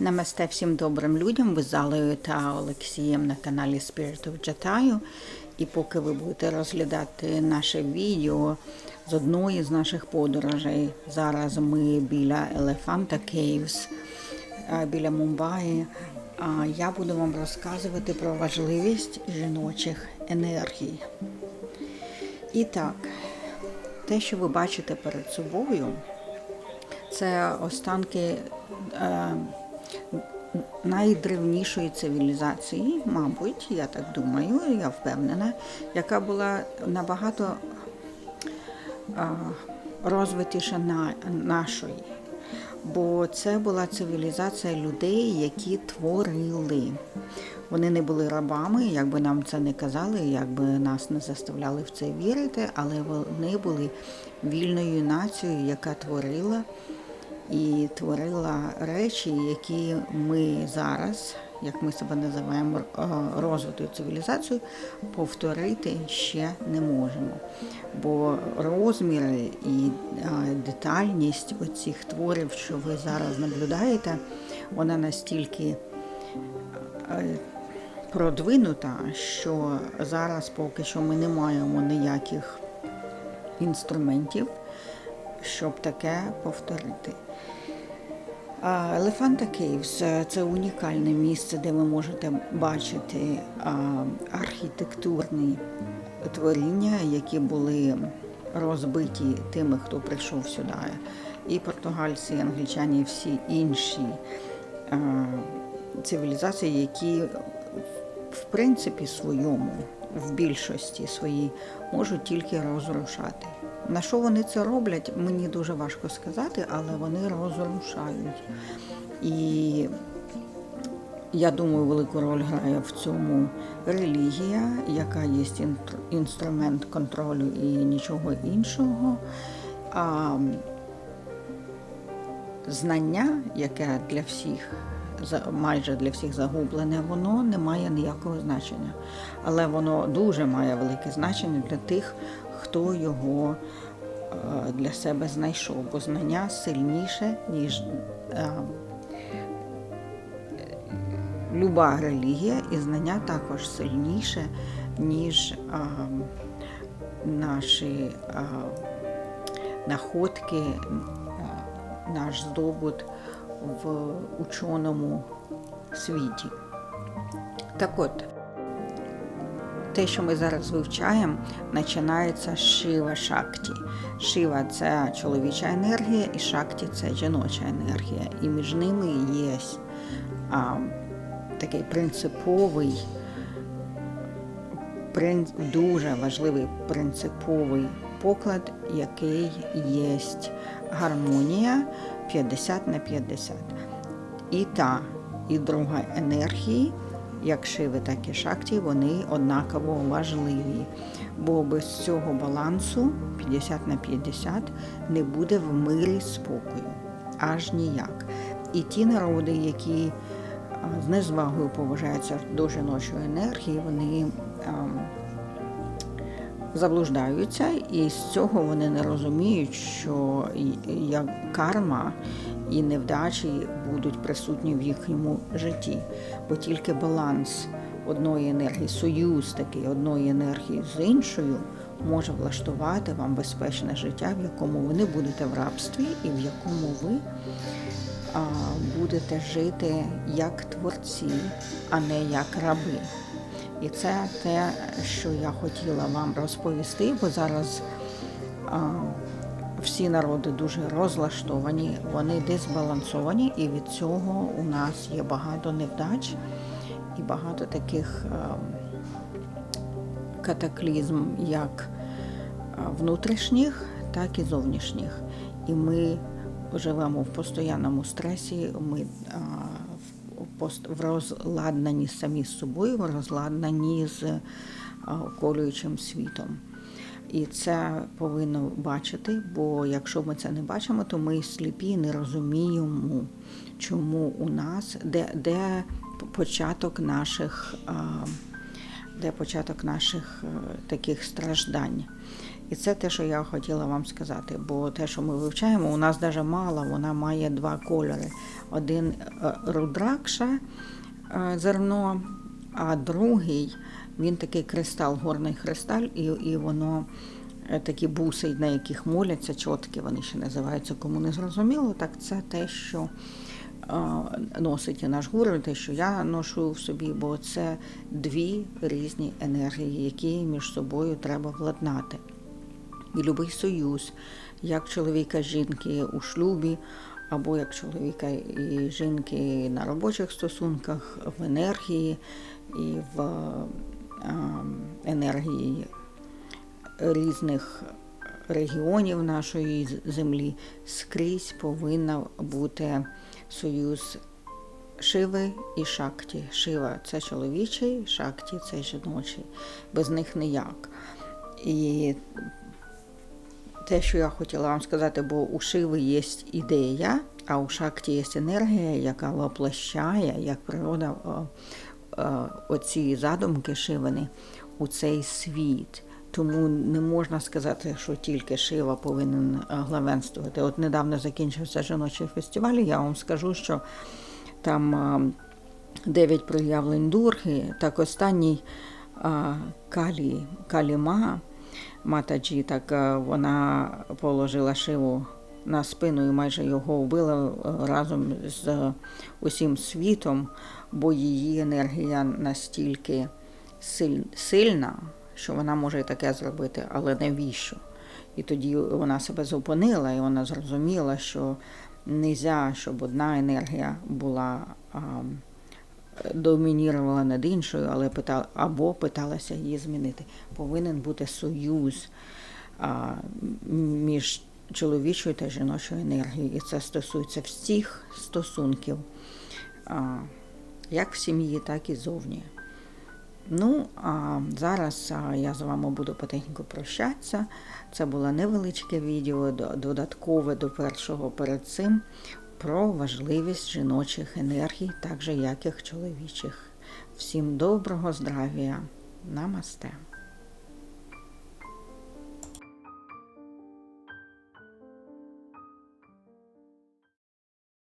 Намасте всім добрим людям. Ви з та Олексієм на каналі Spirit of Jatаю. І поки ви будете розглядати наше відео з одної з наших подорожей, зараз ми біля Elephanta Caves, біля Мумбаї. Я буду вам розказувати про важливість жіночих енергій. І так, те, що ви бачите перед собою, це останки е, найдревнішої цивілізації, мабуть, я так думаю, я впевнена, яка була набагато розвитіша на нашої. Бо це була цивілізація людей, які творили. Вони не були рабами, як би нам це не казали, як би нас не заставляли в це вірити, але вони були вільною нацією, яка творила і творила речі, які ми зараз, як ми себе називаємо, е, розвитою цивілізацією, повторити ще не можемо. Бо розміри і е, детальність оцих творів, що ви зараз наблюдаєте, вона настільки е, продвинута, що зараз поки що ми не маємо ніяких інструментів, щоб таке повторити. Елефанта Кейвс це унікальне місце, де ви можете бачити архітектурні творіння, які були розбиті тими, хто прийшов сюди. І португальці, і англічані, і всі інші цивілізації, які в принципі своєму, в більшості своїй, можуть тільки розрушати. На що вони це роблять, мені дуже важко сказати, але вони розрушають. І я думаю, велику роль грає в цьому релігія, яка є інструмент контролю і нічого іншого. А знання, яке для всіх майже для всіх загублене, воно не має ніякого значення. Але воно дуже має велике значення для тих, хто його для себе знайшов, бо знання сильніше, ніж люба релігія, і знання також сильніше, ніж наші находки, наш здобут в ученому світі. Так от, те, що ми зараз вивчаємо, починається з Шива Шакті. Шива це чоловіча енергія, і Шакті це жіноча енергія. І між ними є а, такий принциповий, прин, дуже важливий принциповий поклад, який є гармонія 50 на 50. І та, і друга енергії, як шиви, так і шакті, вони однаково важливі. Бо без цього балансу 50 на 50 не буде в мирі спокою. Аж ніяк. І ті народи, які з незвагою поважаються до жіночої енергії, вони заблуждаються, і з цього вони не розуміють, що як карма і невдачі будуть присутні в їхньому житті, бо тільки баланс одної енергії, союз такий одної енергії з іншою може влаштувати вам безпечне життя, в якому ви не будете в рабстві і в якому ви будете жити як творці, а не як раби. І це те, що я хотіла вам розповісти, бо зараз всі народи дуже розлаштовані, вони дисбалансовані, і від цього у нас є багато невдач і багато таких катаклізм, як внутрішніх, так і зовнішніх. І ми живемо в постійному стресі, ми а, в розладнанні самі з собою, в розладнанні з е, околюючим світом. І це повинно бачити, бо якщо ми це не бачимо, то ми сліпі не розуміємо, чому у нас, де, де початок наших, де початок наших е, таких страждань. І це те, що я хотіла вам сказати. Бо те, що ми вивчаємо, у нас навіть мало, вона має два кольори. Один е, рудракша е, зерно, а другий він такий кристал, горний кристаль, і, і воно е, такі буси, на яких моляться, чотки вони ще називаються, кому не зрозуміло, так це те, що е, носить наш гуру, те, що я ношу в собі, бо це дві різні енергії, які між собою треба владнати. І любий союз, як чоловіка жінки у шлюбі, або як чоловіка і жінки на робочих стосунках, в енергії і в е, енергії різних регіонів нашої землі, скрізь повинна бути союз Шиви і Шакті. Шива це чоловічий, Шакті це жіночий. Без них ніяк. І те, що я хотіла вам сказати, бо у Шиви є ідея, а у Шакті є енергія, яка воплощає, як природа о, о, оці задумки Шивини у цей світ. Тому не можна сказати, що тільки Шива повинен е, главенствувати. От недавно закінчився жіночий фестиваль, я вам скажу, що там е, дев'ять проявлень дурги, так останній е, Калі, Каліма, Матаджі, так е, вона положила шиву на спину і майже його вбила е, разом з усім світом, бо її енергія настільки сильна, що вона може таке зробити, але навіщо? І тоді вона себе зупинила, і вона зрозуміла, що не можна, щоб одна енергія була домінірувала над іншою, але питала або питалася її змінити. Повинен бути союз а, між чоловічою та жіночою енергією. І це стосується всіх стосунків, а, як в сім'ї, так і зовні. Ну, а зараз я з вами буду потихеньку прощатися. Це було невеличке відео, додаткове до першого перед цим про важливість жіночих енергій, так же як і чоловічих. Всім доброго здрав'я, Намасте.